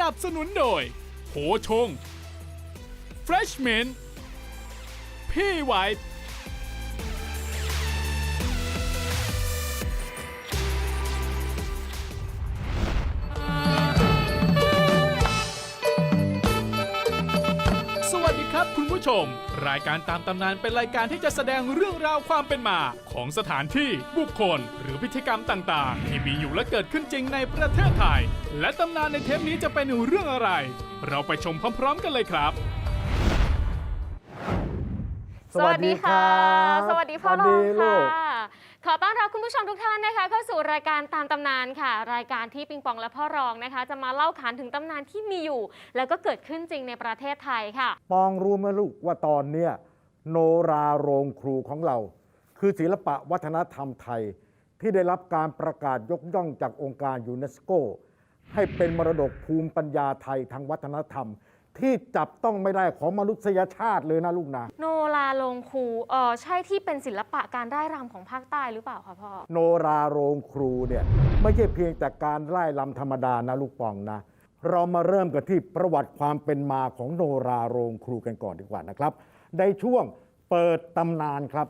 นับสนุนโดยโหชง Freshman พี่ไวท์ ม รายการตามตำนานเป็นรายการที่จะแสดงเรื่องราวความเป็นมา ของสถานที่บุคคล หรือพิธีกรรมต่างๆ ที่มีอยู่และเกิดขึ้นจริงในประเทศไทย และตำนานในเทปนี้จะเป็นเรื่องอะไร เราไปชมพร้อม ๆ กันเลยครับสวัสดีค่ะ สวัสดีพ่อสวัรสองดีลูค่ะก ขอต้อนรับคุณผู้ชมทุกท่านนะคะ เข้าสู่รายการตามตำนานค่ะ รายการที่ปิงปองและพ่อรองนะคะ จะมาเล่าขานถึงตำนานที่มีอยู่ แล้วก็เกิดขึ้นจริงในประเทศไทยค่ะ ปองรู้ไหมลูกว่าตอนเนี้ยโนราโรงครูของเรา คือศิลปะวัฒนธรรมไทย ที่ได้รับการประกาศยกย่องจากองค์การยูเนสโก ให้เป็นมรดกภูมิปัญญาไทยทางวัฒนธรรม ที่จับต้องไม่ได้ของมนุษยชาติเลยนะลูกนะโนราลงครูเออใช่ที่เป็นศิลปะการร่ายรำของภาคใต้หรือเปล่าคะพ่อ โนราโรงครูเนี่ยไม่ใช่เพียงแต่การไล่ลำธรรมดานะลูกปองนะ เรามาเริ่มกันที่ประวัติความเป็นมาของโนราโรงครูกันก่อนดีกว่านะครับ ในช่วงเปิดตำนานครับ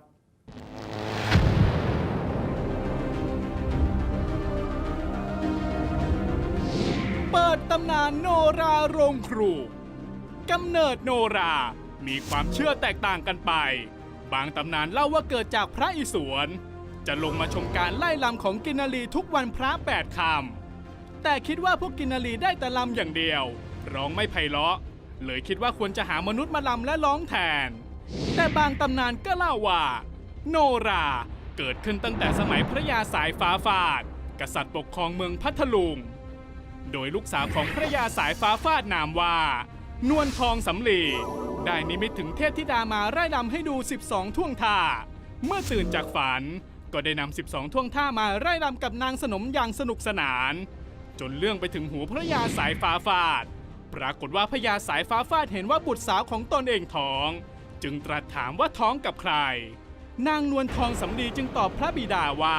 เปิดตำนานโนราโรงครู กำเนิดโนรา มีความเชื่อแตกต่างกันไป บางตำนานเล่าว่าเกิดจากพระอิศวร จะลงมาชมการไล่ลำของกินนารีทุกวันพระแปดคำแต่คิดว่าพวกกินนารีได้แต่ลำอย่างเดียว ร้องไม่ไพเราะ เลยคิดว่าควรจะหามนุษย์มาลำและร้องแทน แต่บางตำนานก็เล่าว่า โนราเกิดขึ้นตั้งแต่สมัยพระยาสายฟ้าฟาด กษัตริย์ปกครองเมืองพัทลุง โดยลูกสาวของพระยาสายฟ้าฟาดนามว่า นวลทองสำลีได้นิมิตถึงเทพธิดามาไร่ลำให้ดู 12 ท่วงท่า เมื่อตื่นจากฝันก็ได้นำ 12 ท่วงท่ามาไร่ลำกับนางสนมอย่างสนุกสนาน จนเรื่องไปถึงหูพระยาสายฟ้าฟาด ปรากฏว่าพระยาสายฟ้าฟาดเห็นว่าบุตรสาวของตนเองท้อง จึงตรัสถามว่าท้องกับใคร นางนวลทองสำลีจึงตอบพระบิดาว่า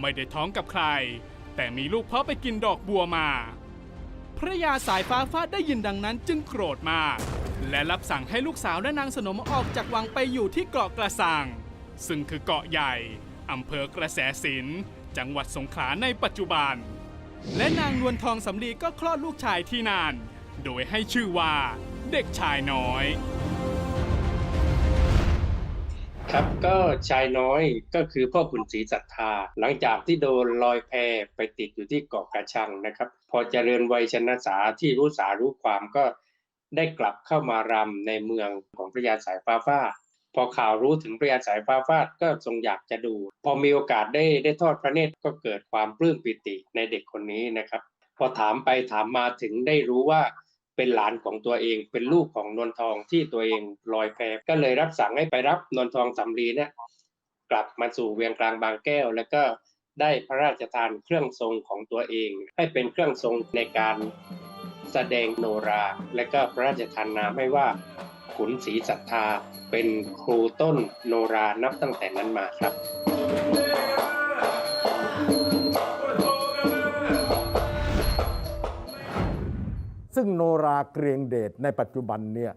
ไม่ได้ท้องกับใคร แต่มีลูกเพราะไปกินดอกบัวมา พระยาสายฟ้าฟาดได้ยินดังนั้นจึงโกรธมาก และรับสั่งให้ลูกสาวและนางสนมออกจากวังไปอยู่ที่เกาะกระสัง ซึ่งคือเกาะใหญ่อำเภอกระแสสินจังหวัดสงขลาในปัจจุบัน และนางนวลทองสำลีก็คลอดลูกชายที่นั่นโดยให้ชื่อว่าเด็กชายน้อย ครับก็ชายน้อยก็คือพ่อขุนศรีศรัทธา หลังจากที่โดนลอยแพไปติดอยู่ที่เกาะกระชังนะครับ พอเจริญวัยชนะสาที่รู้สารู้ความก็ได้กลับเข้ามารำในเมืองของพระยาสายฟ้าฟาดพอข่าวรู้ถึงพระยาสายฟ้าฟาดก็ทรงอยากจะดู พอมีโอกาสได้ได้ทอดพระเนตรก็เกิดความปลื้มปิติในเด็กคนนี้นะครับ พอถามไปถามมาถึงได้รู้ว่าเป็นหลานของตัวเองเป็นลูกของนวลทองที่ตัวเองลอยแพก็เลยรับสั่งให้ไปรับนวลทองสำลีเนี่ยกลับมาสู่เวียงกลางบางแก้ว แล้วก็ ได้พระราชทานเครื่องทรงของตัวเอง ให้เป็นเครื่องทรงในการแสดงโนรา และก็พระราชทานนามให้ว่าขุนศรีศรัทธาเป็นครูต้นโนรานับตั้งแต่นั้นมาครับซึ่งโนราเกรียงเดชในปัจจุบันเนี่ย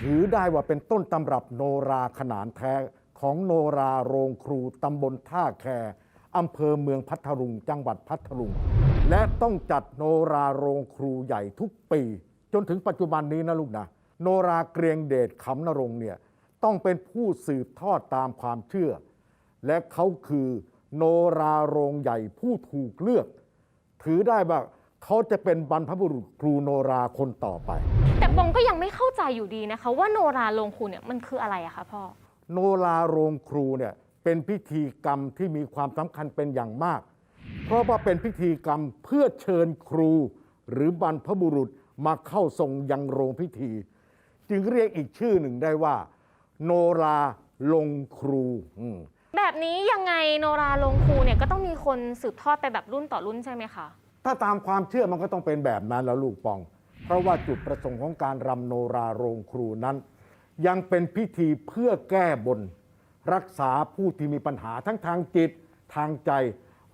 ถือได้ว่าเป็นต้นตำรับโนราขนานแท้ของโนราโรงครูตำบลท่าแค อำเภอเมืองพัทลุง จังหวัดพัทลุง และต้องจัดโนราโรงครูใหญ่ทุกปี จนถึงปัจจุบันนี้นะลูกนะ โนราเกรียงเดชขำนรงค์เนี่ยต้องเป็นผู้สืบทอดตามความเชื่อ และเขาคือโนราโรงใหญ่ผู้ถูกเลือก ถือได้ว่าเขาจะเป็นบรรพบุรุษครูโนราคนต่อไป แต่ปองก็ยังไม่เข้าใจอยู่ดีนะคะ ว่าโนราโรงครูเนี่ยมันคืออะไรอะคะพ่อ โนราโรงครูเนี่ย เป็นพิธีกรรมที่มีความสำคัญเป็นอย่างมาก เพราะว่าเป็นพิธีกรรมเพื่อเชิญครู หรือบรรพบุรุษมาเข้าทรงยังโรงพิธี จึงเรียกอีกชื่อหนึ่งได้ว่า โนราลงครูอืมแบบนี้ยังไงโนราโรงครูเนี่ยก็ต้องมีคนสืบทอดไปแบบรุ่นต่อรุ่นใช่ไหมคะถ้าตามความเชื่อมันก็ต้องเป็นแบบนั้นแล้วลูกปอง เพราะว่าจุดประสงค์ของการรำโนราโรงครูนั้น ยังเป็นพิธีเพื่อแก้บน รักษาผู้ที่มีปัญหาทั้งทางจิตทางใจ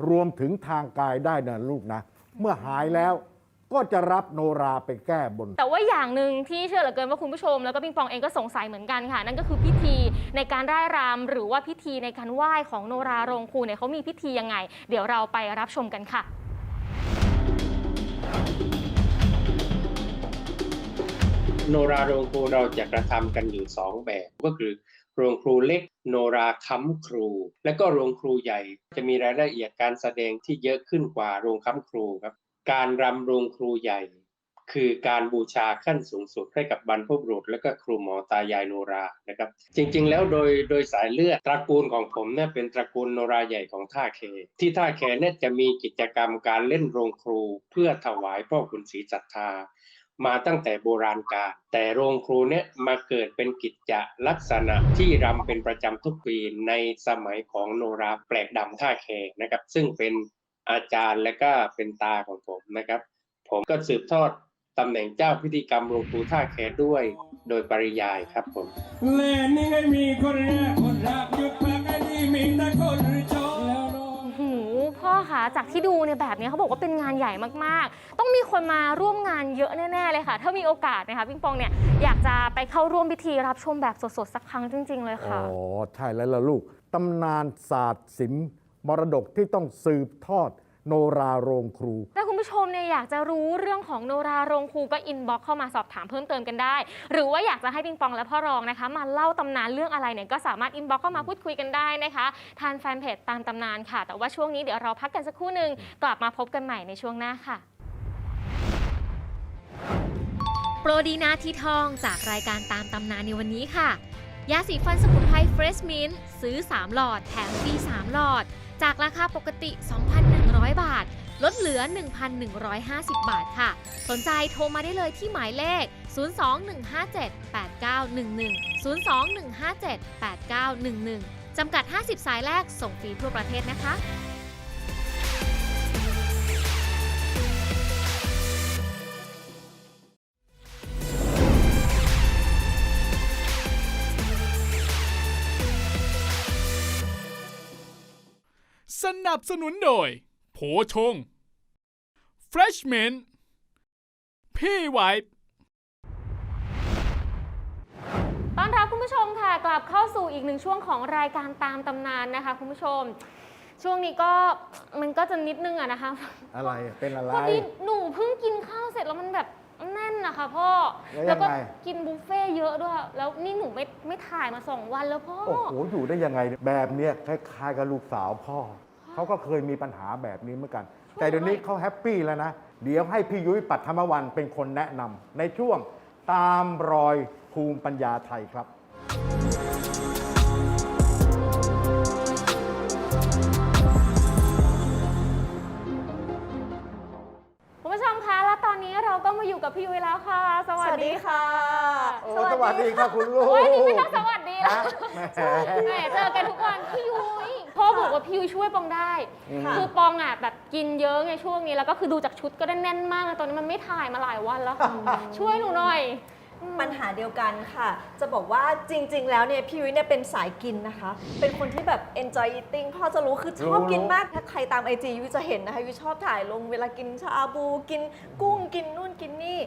รวมถึงทางกายได้นะลูกนะ เมื่อหายแล้วก็จะรับโนราไปแก้บน แต่ว่าอย่างหนึ่งที่เชื่อเหลือเกินว่าคุณผู้ชม แล้วก็ปิงปองเองก็สงสัยเหมือนกันค่ะ นั่นก็คือพิธีในการร่ายรำหรือว่าพิธีในการไหว้ของโนราโรงครูเนี่ยเขามีพิธียังไง เดี๋ยวเราไปรับชมกันค่ะโนราโรงครูเราจะกระทำกันอยู่สองแบบก็คือ โรงครูเล็กโนราค้ำครู และก็โรงครูใหญ่จะมีรายละเอียดการแสดงที่เยอะขึ้นกว่าโรงค้ำครูครับ การรำโรงครูใหญ่ คือการบูชาขั้นสูงสุดให้กับบรรพบุรุษและก็ครูหมอตายายโนรานะครับ จริงๆ แล้วโดยโดยสายเลือดตระกูลของผมเนี่ยเป็นตระกูลโนราใหญ่ของท่าแคที่ท่าแคเนี่ยจะมีกิจกรรมการเล่นโรงครู เพื่อถวายพ่อขุนศรีศรัทธา มาตั้งแต่โบราณกาลแต่โรงครูเนี่ยมาเกิดเป็นกิจจลักษณะที่รำเป็นประจำทุกปีในสมัยของโนราแปลกดำท่าแคนะครับ ซึ่งเป็นอาจารย์และก็เป็นตาของผมนะครับ ผมก็สืบทอดตำแหน่งเจ้าพิธีกรรมโรงครูท่าแคด้วยโดยปริยายครับผมแลนี่ไงมีคนแรกคนรักยุดพักไอ้นี่มีแต่คนชอ พ่อคะจากที่ดูเนี่ยแบบนี้เขาบอกว่าเป็นงานใหญ่มากๆ ต้องมีคนมาร่วมงานเยอะแน่ๆเลยค่ะ ถ้ามีโอกาสนะคะปิงปองเนี่ยอยากจะไปเข้าร่วมพิธีรับชมแบบสดๆสักครั้งจริง ๆ เลยค่ะอใช่แล้วล่ะลูก ตำนานศาสตร์ศิลป์มรดกที่ต้องสืบทอด โนราโรงครู ถ้าคุณผู้ชมเนี่ยอยากจะรู้เรื่องของโนราโรงครูก็อินบ็อกเข้ามาสอบถามเพิ่มเติมกันได้ หรือว่าอยากจะให้ปิงปองและพ่อรองนะคะ มาเล่าตำนานเรื่องอะไรเนี่ยก็สามารถอินบ็อกเข้ามาพูดคุยกันได้นะคะทางแฟนเพจตามตำนานค่ะ แต่ว่าช่วงนี้เดี๋ยวเราพักกันสักครู่หนึ่งกลับมาพบกันใหม่ในช่วงหน้าค่ะ โปรดีนาทีทองจากรายการตามตำนานในวันนี้ค่ะ ยาสีฟันสมุนไพรเฟรชมินต์ซื้อ 3 หลอด แถมฟรี 3 หลอด จากราคาปกติ 2,100 บาท ลดเหลือ 1,150 บาทค่ะ สนใจโทรมาได้เลยที่หมายเลข 021578911 021578911 จำกัด 50 สายแรกส่งฟรีทั่วประเทศนะคะ นับสนุนโดย โผชง Freshman พี่ไวท์ต้อนรับคุณผู้ชมค่ะ กลับเข้าสู่อีกหนึ่งช่วงของรายการตามตำนานนะคะ คุณผู้ชม ช่วงนี้ก็มันก็จะนิดนึงอะนะคะอะไรเป็นอะไร พอดีหนูเพิ่งกินข้าวเสร็จแล้วมันแบบแน่นนะคะพ่อแล้วยังไง ก็กินบุฟเฟ่ต์เยอะด้วย แล้วนี่หนูไม่ไม่ถ่ายมาสองวันแล้วพ่อ โอ้โหอยู่ได้ยังไงเนี่ยแบบเนี้ยคล้ายๆกับลูกสาวพ่อ เขาก็เคยมีปัญหาแบบนี้เหมือนกัน แต่เดี๋ยวนี้เขาแฮปปี้แล้วนะ เดี๋ยวให้พี่ยุ้ยปัทมวันเป็นคนแนะนำในช่วงตามรอยภูมิปัญญาไทยครับ คุณผู้ชมคะแล้วตอนนี้เราก็มาอยู่กับพี่ยุ้ยแล้วค่ะ สวัสดีค่ะ โอ้สวัสดีครับคุณลูกโอ้ยนี่ไม่ต้องสวัสดีแล้ว นะแหแหมมเจอกันทุกวันพี่ยุ้ย พ่อบอกว่าพี่ยุ้ยช่วยปองได้อืมคือปองอะแบบกินเยอะไงช่วงนี้แล้วก็คือดูจากชุดก็ได้แน่นมากเลยตอนนี้มันไม่ถ่ายมาหลายวันแล้วค่ะช่วยหนูหน่อยอืมปัญหาเดียวกันค่ะ จะบอกว่าจริง ๆ แล้วเนี่ยพี่ยุ้ยเนี่ยเป็นสายกินนะคะ เป็นคนที่แบบ enjoy eating พ่อจะรู้คือชอบรู้กินรู้ มาก ถ้าใครตามไอจียุ้ยจะเห็นนะคะยุ้ยชอบถ่ายลงเวลากินชาบู กินกุ้งกินนู่นกินนี่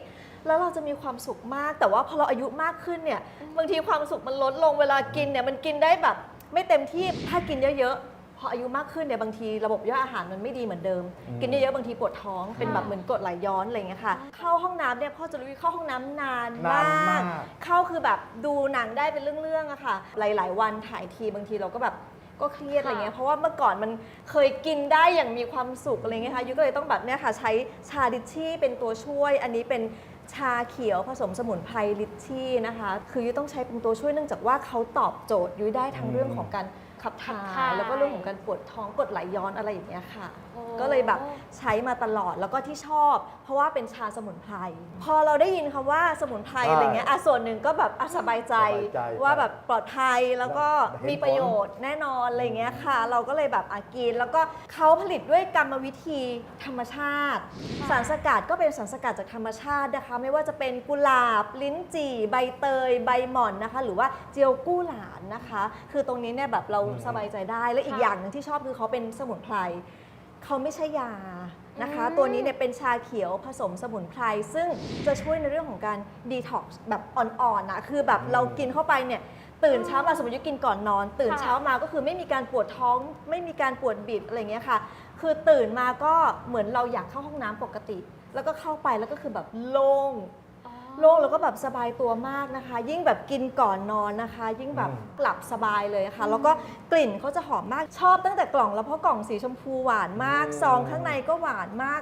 แล้วเราจะมีความสุขมาก แต่ว่าพอเราอายุมากขึ้นเนี่ยบางทีความสุขมันลดลงเวลากินเนี่ยมันกินได้แบบ ไม่เต็มที่ถ้ากินเยอะๆพออายุมากขึ้นเนี่ยบางทีระบบย่อยอาหารมันไม่ดีเหมือนเดิมกินเยอะๆบางทีปวดท้องเป็นแบบเหมือนกรดไหลย้อนอะไรอย่างเงี้ยค่ะ เข้าห้องน้ำเนี่ยพ่อจะรู้เข้าห้องน้ำนานนานมามากกเข้าคือแบบดูหนังได้เป็นเรื่องๆอะค่ะ หลายๆ วันถ่ายทีบางทีเราก็แบบก็เครียดอะไรเงี้ยเพราะว่าเมื่อก่อนมันเคยกินได้อย่างมีความสุขอะไรเงี้ยค่ะยุ้ยก็เลยต้องแบบเนี่ยค่ะใช้ชาดิชชี่เป็นตัวช่วย อันนี้เป็น ชาเขียวผสมสมุนไพรลิชชี่นะคะ คือยุ้ยต้องใช้เป็นตัวช่วยเนื่องจากว่าเขาตอบโจทย์ยุ้ยได้ทั้งเรื่องของการขับถ่าขับถ่ายย แล้วก็เรื่องของการปวดท้องกรดไหลย้อนอะไรอย่างเงี้ยค่ะโอ้ก็เลยแบบใช้มาตลอดแล้วก็ที่ชอบ เพราะว่าเป็นชาสมุนไพรพอเราได้ยินคำว่าสมุนไพรใช่อะไรเงี้ยอะส่วนหนึ่งก็แบบอะสบายใจสบายใจว่าแบบปลอดภัยแล้วก็เห็นมีประโยชน์แน่นอนอะไรเงี้ยค่ะ เราก็เลยแบบอากิน แล้วก็เขาผลิตด้วยกรรมวิธีธรรมชาติ สารสกัดก็เป็นสารสกัดจากธรรมชาตินะคะ ไม่ว่าจะเป็นกุหลาบ ลิ้นจี่ ใบเตย ใบหม่อนนะคะ หรือว่าเจียวกู้หลานนะคะ คือตรงนี้เนี่ยแบบเราสบายใจได้และอีกค่ะอย่างหนึ่งที่ชอบคือเขาเป็นสมุนไพร เขาไม่ใช่ยานะคะ อืม ตัวนี้เนี่ยเป็นชาเขียวผสมสมุนไพร ซึ่งจะช่วยในเรื่องของการดีท็อกซ์แบบอ่อนๆนะคือแบบเรากินเข้าไปเนี่ยตื่นเช้ามาสมมติยุกินก่อนนอน ตื่นค่ะเช้ามาก็คือไม่มีการปวดท้อง ไม่มีการปวดบิดอะไรเงี้ยค่ะ คือตื่นมาก็เหมือนเราอยากเข้าห้องน้ำปกติ แล้วก็เข้าไปแล้วก็คือแบบโล่ง โล่งแล้วก็แบบสบายตัวมากนะคะ ยิ่งแบบกินก่อนนอนนะคะ ยิ่งแบบอืมหลับสบายเลยค่ะ แล้วก็กลิ่นเขาจะหอมมากชอบตั้งแต่กล่องแล้วเพราะกล่องสีชมพูหวานมาก ซองข้างในก็หวานมาก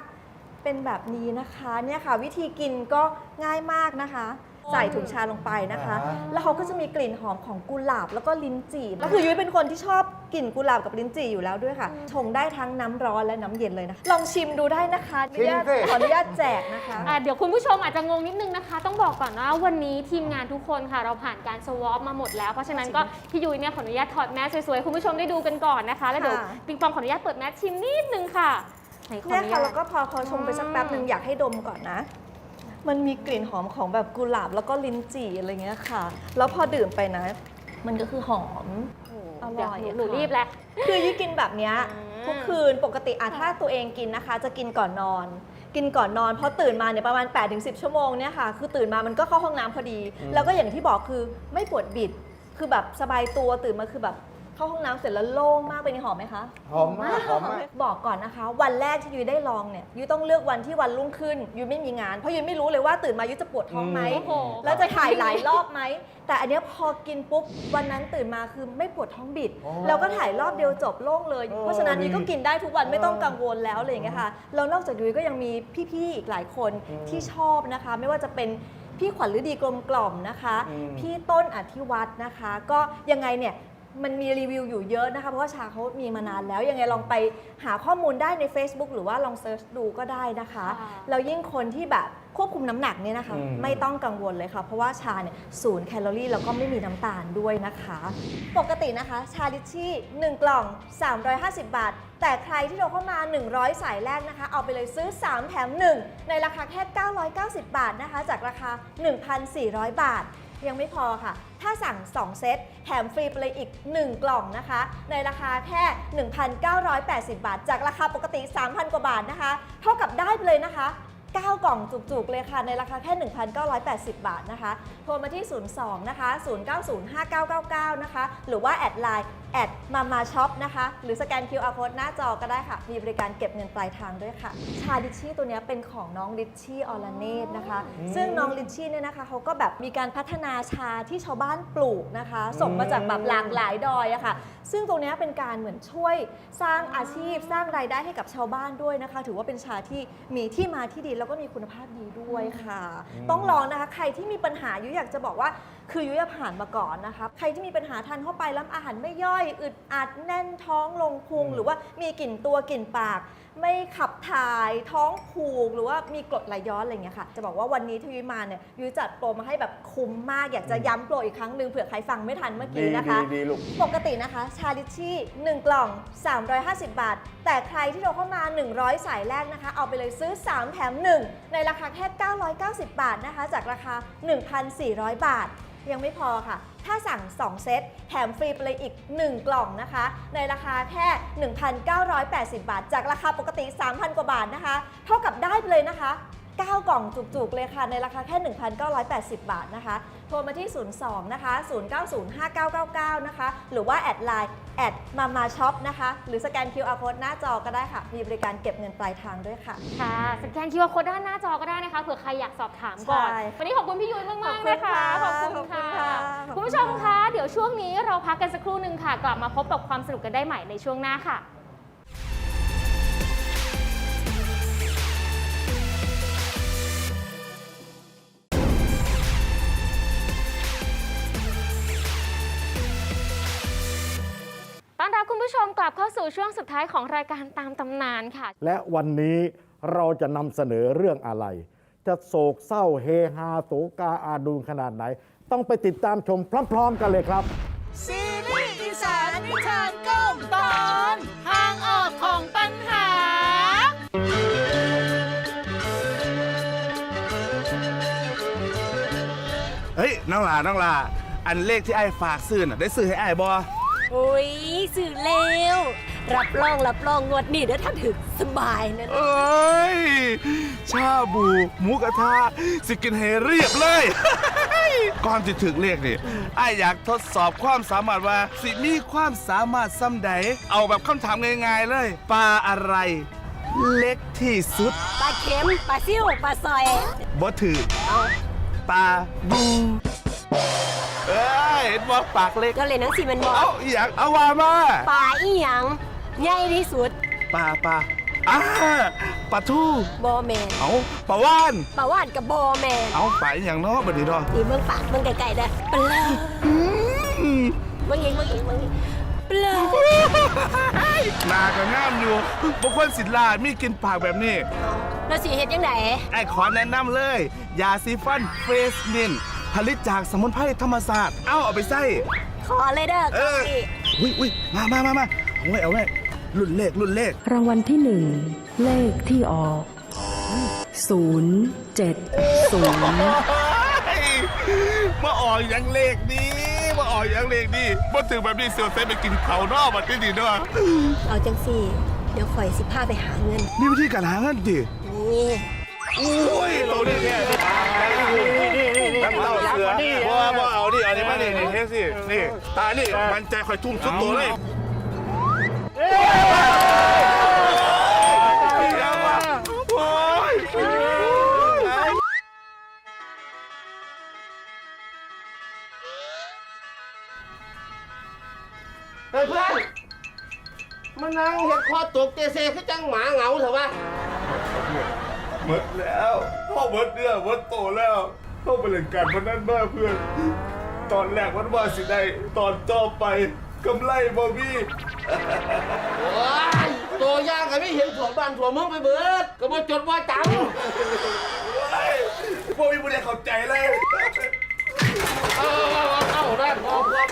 เป็นแบบนี้นะคะเนี่ยค่ะ วิธีกินก็ง่ายมากนะคะ ใส่ถุงชาลงไปนะคะอ่าแล้วเขาก็จะมีกลิ่นหอมของกุหลาบแล้วก็ลิ้นจี่แล้วคือยุ้ยเป็นคนที่ชอบ กลิ่นกุหลาบกับลิ้นจี่อยู่แล้วด้วยค่ะ ชงได้ทั้งน้ำร้อนและน้ำเย็นเลยนะลองชิมดูได้นะคะอนุญาตชิมสิ ขออนุญาตแจกนะคะ อะเดี๋ยวคุณผู้ชมอาจจะงงนิดนึงนะคะ ต้องบอกก่อนว่าวันนี้ทีมงานทุกคนค่ะ เราผ่านการสวอปมาหมดแล้ว เพราะฉะนั้นก็พี่ยุ้ยเนี่ยขออนุญาตถอดแมสสวยๆ คุณผู้ชมได้ดูกันก่อนนะคะ แล้วเดี๋ยวค่ะ ปิงปองขออนุญาตเปิดแมสชิมนิดนึงค่ะไหนขอเนี่ยอนุค่ะญาต แล้วก็พอพอชงไปสักแป๊บหนึ่งอยากให้ดมก่อนนะ มันมีกลิ่นหอมของแบบกุหลาบแล้วก็ลิ้นจี่อะไรเงี้ยค่ะ แล้วพอดื่มไปนะ มันก็คือหอมอ ร่อยเดี๋วอะหนูค่ะรีบแล้ว คือยี่กินแบบเนี้ยอืม ทุกคืนปกติอะถ้าตัวเองกินนะคะ จะกินก่อนนอน กินก่อนนอนพอตื่นมาเนี่ยประมาณ 8-10 ชั่วโมงเนี่ยค่ะคือตื่นมามันก็เข้าห้องน้ำพอดีแล้วก็อย่างที่บอกคือไม่ปวดบิด คือแบบสบายตัวตื่นมาคือแบบ เข้าห้องน้ำเสร็จแล้วโล่งมากเป็นไงหอมไหมคะ หอมมากหอมมาก บอกก่อนนะคะ วันแรกที่ยุ้ยได้ลองเนี่ยยุ้ยต้องเลือกวันที่วันรุ่งขึ้นยุ้ยไม่มีงานเพราะยุ้ยไม่รู้เลยว่าตื่นมายุ้ยจะปวดท้องไหมโอ้โห แล้วจะถ่ายหลายรอบไหมแต่อันเนี้ยพอกินปุ๊บวันนั้นตื่นมาคือไม่ปวดท้องบิดอ๋อแล้วก็ถ่ายรอบเดียวจบโล่งเลย เออเพราะฉะนั้นยุ้ยก็ดีกินได้ทุกวันไม่ต้องเออกังวลแล้วอะไรอย่างเงี้ยค่ะแล้วนอกจากยุ้ยก็ยังมีพี่ๆอีกหลายคนอืมที่ชอบนะคะ ไม่ว่าจะเป็นพี่ขวัญฤดีกลมกล่อมนะคะ อืม พี่ต้นอธิวัฒน์นะคะ ก็ยังไงเนี่ย มันมีรีวิวอยู่เยอะนะคะ เพราะว่าชาเขามีมานานแล้ว ยังไงลองไปหาข้อมูลได้ใน Facebook หรือว่าลองเซิร์ชดูก็ได้นะคะค่ะแล้วยิ่งคนที่แบบควบคุมน้ำหนักเนี่ยนะคะ อืม ไม่ต้องกังวลเลยค่ะ เพราะว่าชาเนี่ยศูนย์แคลอรี่แล้วก็ไม่มีน้ำตาลด้วยนะคะ ปกตินะคะ ชาลิชชี่ 1 กล่อง 350 บาท แต่ใครที่โทรเข้ามา 100 สายแรกนะคะ เอาไปเลยซื้อ 3 แถม 1 ในราคาแค่ 990 บาทนะคะ จากราคา 1,400 บาท ยังไม่พอค่ะ ถ้าสั่ง 2 เซต แถมฟรีไปเลยอีก 1 กล่องนะคะ ในราคาแค่ 1,980 บาท จากราคาปกติ 3,000 กว่าบาทนะคะ เท่ากับได้ไปเลยนะคะ 9 กล่องจุกๆ เลยค่ะ ในราคาแค่ 1,980 บาทนะคะ โทรมาที่ 02 นะคะ 09059999 นะคะ หรือว่าแอดไลน์ แอดมามาช็อปนะคะ หรือสแกน QR code หน้าจอก็ได้ค่ะ มีบริการเก็บเงินปลายทางด้วยค่ะ ชาดิชชี่ตัวเนี้ยเป็นของน้องลิชชี่ออลาเนตนะคะ ซึ่งน้องลิชชี่เนี่ยนะคะเขาก็แบบมีการพัฒนาชาที่ชาวบ้านปลูกนะคะ ส่งมาจากแบบหลากหลายดอยอะค่ะ ซึ่งตรงเนี้ยเป็นการเหมือนช่วยสร้างอาชีพ สร้างรายได้ให้กับชาวบ้านด้วยนะคะ ถือว่าเป็นชาที่มีที่มาที่ดีแล้วก็มีคุณภาพดีด้วยค่ะอืมต้องลองนะคะ ใครที่มีปัญหายุ้ยอยากจะบอกว่า คือยุ้ยผ่านมาก่อนนะคะใครที่มีปัญหาทานเข้าไปแล้วอาหารไม่ย่อย อึดอัดแน่นท้องลงพุงอืมหรือว่ามีกลิ่นตัวกลิ่นปาก ไม่ขับถ่ายท้องผูก หรือว่ามีกรดไหลย้อนอะไรอย่างเงี้ยค่ะ จะบอกว่าวันนี้ที่ยุ้ยมาเนี่ยยุ้ยจัดโปรมาให้แบบคุ้มมาก อยากจะย้ำโปรอีกครั้งหนึ่งเผื่อใครฟังไม่ทันเมื่อดีกี้นะคะดีดีลูก ปกตินะคะชาลิชชี่1กล่อง 350 บาท แต่ใครที่โทรเข้ามา 100 สายแรกนะคะ เอาไปเลยซื้อ 3 แถม 1 ในราคาแค่ 990 บาทนะคะ จากราคา 1,400 บาท ยังไม่พอค่ะ ถ้าสั่ง 2 เซตแถมฟรีไปเลยอีก 1 กล่องนะคะ ในราคาแค่ 1,980 บาท จากราคาปกติ 3,000 กว่าบาทนะคะ เท่ากับได้ไปเลยนะคะ 9 กล่องจุกๆ เลยค่ะ ในราคาแค่ 1,980 บาทนะคะ โทรมาที่ 02 นะคะ 09059999 นะคะ หรือว่าแอดไลน์แอดมามาช็อปนะคะ หรือสแกน QR code หน้าจอก็ได้ค่ะ มีบริการเก็บเงินปลายทางด้วยค่ะ ค่ะ สแกน QR Code ด้านหน้าจอก็ได้นะคะเผื่อใครอยากสอบถามก่อน ใช่วันนี้ขอบคุณพี่ยุ้ยมากๆนะคะขอบคุณค่ะค่ะขอบคุณค่ะ คุณผู้ชมคะ เดี๋ยวช่วงนี้เราพักกันสักครู่หนึ่งค่ะ กลับมาพบกับความสนุกกันได้ใหม่ในช่วงหน้าค่ะ คุณผู้ชมกลับเข้าสู่ช่วงสุดท้ายของรายการตามตำนานค่ะ และวันนี้เราจะนำเสนอเรื่องอะไร จะโศกเศร้าเฮฮาโศกาอาดูนขนาดไหน ต้องไปติดตามชมพร้อมๆกันเลยครับ ซีรีส์อีสานนิทานก้มตอนทางออกของปัญหา เฮ้ยน้องหลาน้องหลา อันเลขที่ไอ้ฝากซื้อน่ะได้ซื้อให้ไอ้บอ โอ้ยสื่อเร็วรับรองรับรองงวดนี้เดี๋ยวท่านถึกสบายนะเอ้ย ชาบูหมูกระทะสิกินให้เรียบเลย ก่อนจะถึงเลขนี่ไอ้อยากทดสอบความสามารถว่า สิมีความสามารถซ้ำใด เอาแบบคำถามง่ายๆเลยปลาอะไร เล็กที่สุดปลาเค็มปลาซิ่วปลาซอยบ่ถือเอาปลาบู เอ้ยเห็นว่าปากเล็ก ก็เลยหนังสีมันบอกเอาอีหยังเอาว่ามาปลาอีหยังใหญ่ที่สุดปลาปลาอ่าปลาทูบอแมนเอาปลาว่านปลาว่านกับบอแมนเอาปลาอหย่างเนาะบัดนี้เนาะนี่เมืองปากเมืองไก่ๆเด้อปลาอืมเมืองเองเมืองเองเมืองเองปลาหนาก็งามอยู่บางคนสิลามีกินปากแบบนี้ เราสีเฮ็ดยังไงไอ้ขอแนะนำเลย ยาซีฟันเฟสมิน ผลิตจากสมุนไพรธรรมศาสตร์ เอาเอาไปใส่ ขอเลยเด้อเอออุ้ยอุ้ยมามามามาเอาไว้เอาไว้รุ่นเลขรุ่นเลข รางวัลที่หนึ่งเลขที่ออกศูนย์เจ็ดศูนย์มาออกอย่างเลขนี้มาออกอย่างเลขนี้มาถึงแบบนี้เสียวเต้ไปกินเขาวนอกมาที่นี่เนาะเอาจังสี่ เดี๋ยวข่อยสิพาไปหาเงิน นี่วิธีการหาเงินดินี่ อุ้ยตัวนี้เนี่ย ตั้งเล่าเสือว่าว่าเอาดิเอาดิมาดินี่เฮ้สินี่ตานี่มันใจคอยทุ่มสุดตัวเลยโอ้ยเฮ้ยเพื่อนมานั่งเห็นคอตกเตเซคือจังหมาเหงาเถอะวะ หมดแล้วพ่อหมดเนื้อหมดโตแล้ว เข้าไปเล่นการพนันบ้าเพื่อน ตอนแรกวันว่าสิได้ตอนต่อไปกำไรบ่มีโอ้ยตัวย่างกันไม่เห็นถั่วบ้านถั่วเมืองไปเบิด ก็มาจดว่าจังพวกมีบุญเข้าใจเลยเอาเอาเอาเอาได้พอพอ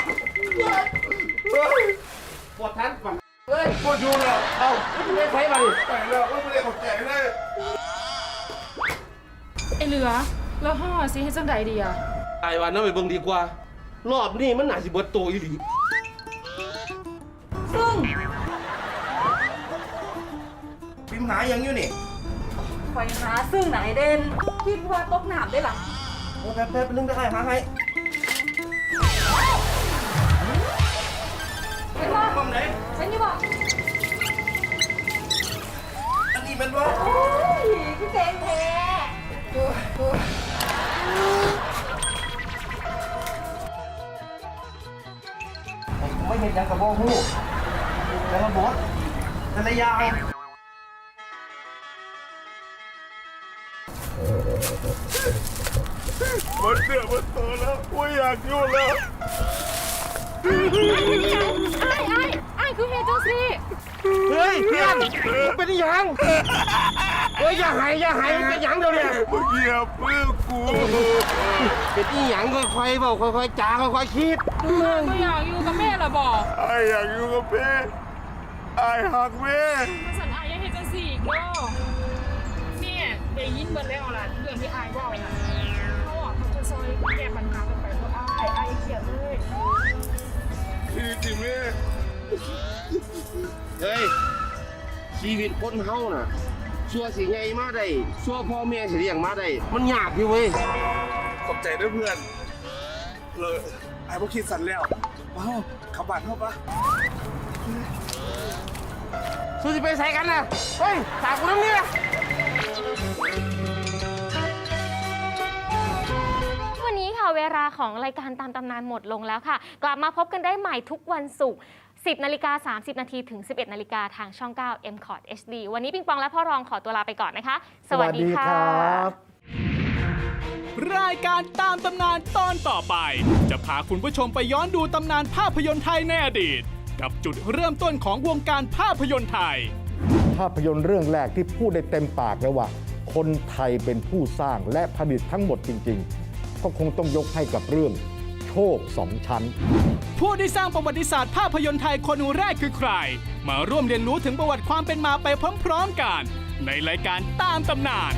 ปวดทันปะเฮ้ยพวกอยู่แล้วเอาไม่ใช่มาดิไปแล้วไม่ได้เข้าใจเลยไอเหลือแล้ว ห่อสิให้จังใดดีอะไอ้วันนั้นไปเบิ่งดีกว่า รอบนี้มันหนาสิเบิดโตอีหลีซึ่งพิมพ์หายังอยู่นี่คอยหาซึ่งไหนเด่นคิดว่าตกหนามได้หรอโอ้แป๊บแป๊บนึงได้หาให้ ผมไม่เห็นยังกับโบฮู้แล้วก็บดแต่ละอย่างหมดเนื้อหมดตัวแล้วไม่อยากอยู่แล้วไอ้ไอ้ไอ้คือเฮจังสิเฮ้ยเพื่อนเป็นอีหยังเฮ้ยอย่าหายอย่าหายมันเป็นหยังเดี๋ยวเนี่ยมึงเหยียบมือกู เป็นอีหยังค่อยๆเบาค่อยๆจาค่อยๆคิดก็อยากอยู่กับแม่ละบอกไอ้อยากอยู่กับแม่ไอ้หักแม่สันไอ้ยังเฮจังสิอีกเนาะเนี่ยได้ยินเบิร์แล้วล่ะเรื่องที่ไอ้ว่าน่ะเขาอะเขาจะซอยแก้ปัญหากันไปเพราะไอ้ไอ้เขียนเลยคือสิแม่เฮ้ยชีวิตคนเฮาน่ะสชัวสิไงมาได้ชัวพ่อแม่สิเลี้ยงมาได้มันยากอยู่เว้ย ขอบใจด้วยเพื่อนเลยไอ้พวกคิดสันแล้วว้าวขับบ้านเข้าปะสู้สิไปใส่กันนะเฮ้ยฝากกูน้ำเนี่ยวันนี้ค่ะเวลาของรายการตามตำนานหมดลงแล้วค่ะ กลับมาพบกันได้ใหม่ทุกวันศุกร์10นาฬิกา30 นาทีถึง 11นาฬิกาทางช่อง 9 m c o t HD วันนี้ปิงปองและพ่อรองขอตัวลาไปก่อนนะคะ สวัสดีค่ะ รับรายการตามตำนานตอนต่อไป จะพาคุณผู้ชมไปย้อนดูตำนานภาพยนตร์ไทยในอดีต กับจุดเริ่มต้นของวงการภาพยนตร์ไทย ภาพยนตร์เรื่องแรกที่พูดได้เต็มปากแล้วว่า คนไทยเป็นผู้สร้างและผลิตทั้งหมดจริง ๆ ก็คงต้องยกให้กับเรื่องโชคสองชั้น ผู้ที่สร้างประวัติศาสตร์ภาพยนตร์ไทยคนแรกคือใคร มาร่วมเรียนรู้ถึงประวัติความเป็นมาไปพร้อมๆกัน ในรายการตามตำนาน